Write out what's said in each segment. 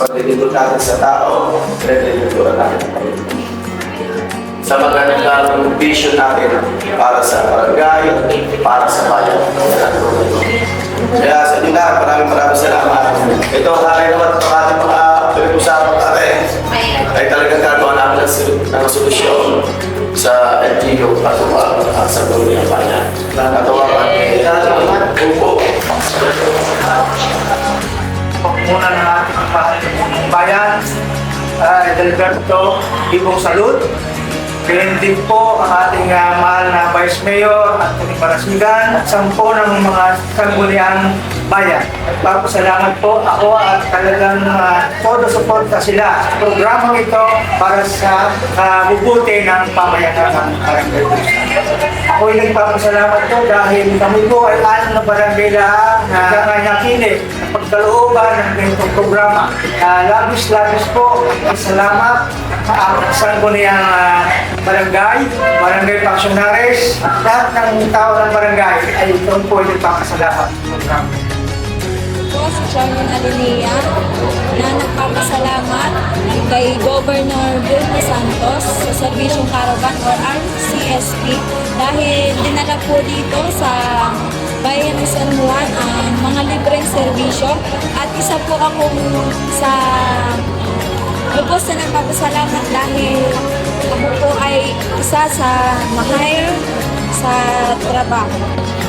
pagdilindol natin sa tao, pinagdilindol natin ang Panginoon. Sa magandang vision natin para sa barangay, para sa bayan. Kaya sa inyo lahat, maraming maraming salamat. Ito aking naman ang ating mga pinag-usapan natin ay talagang gagawa namin ng, sol- ng solusyon sa LGU at sa Gulong ng Bayan. Natawagan ni Upo. Muna ng ating mga bayan, uh, Delberto Ibong Salud. Ganyan din po ang ating uh, mahal na Vice Mayor at Tony Parasigan at sampo ng mga sangguniang bayan. Nagpapasalamat po ako at talagang uh, todo suporta sila sa programang ito para sa uh, ng pamayanan ng Barangay Busan. Ako'y nagpapasalamat po dahil kami po ay alam na barangay lahat na nanganyakinig na pagkalooban ng ganitong programa. Uh, labis-labis po at salamat ang sangguniang uh, barangay, barangay at lahat ng tao ng barangay ay ito po ay nagpapasalamat sa programa. Si Chairman Alinea na nagpapasalamat kay Governor Vilma Santos sa Servisyong Caravan or RCSP dahil dinala po dito sa bayan ng San Juan ang mga libreng serbisyo. At isa po akong sa lubos na nagpapasalamat dahil ako po ay isa sa ma-hire sa trabaho.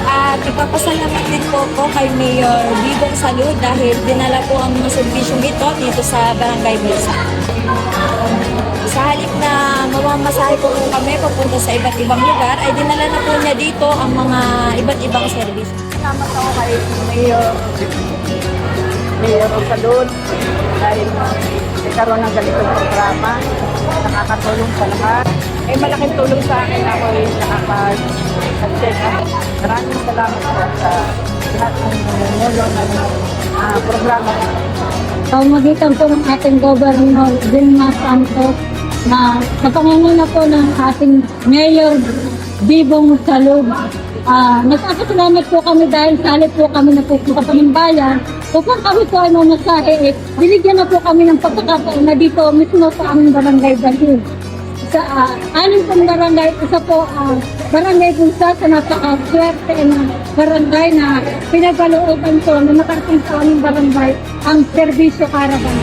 At ipapasalamat din po po kay Mayor Bibong Salud dahil dinala po ang mga serbisyong ito dito sa Barangay Bulsa. Sa halip na mamamasahe po kami papunta sa iba't ibang lugar, ay dinala na po niya dito ang mga iba't ibang serbisyo. Salamat ako kay Mayor Mayor Rosalud dahil nagkaroon ng ganitong programa nakakatulong sa lahat. Ay malaking tulong sa akin ako ay nakaka-check up. Maraming salamat po sa lahat ng namumulong ng ah, programa. pamamagitan po ng ating Governor Vilma Santos na sa pangunguna po ng ating Mayor Bibong Salud. Ah, nagpapasalamat po kami dahil sali po kami na pupunta pa ng bayan. Upang kami po ay mamasahe, eh, binigyan na po kami ng pagkakataon na dito mismo sa aming barangay Dahil. Sa uh, anim pong barangay, isa po ang barangay Bulsa sa napakaswerte na barangay na pinagkalooban ko na nakarating sa aming barangay ang serbisyo caravan.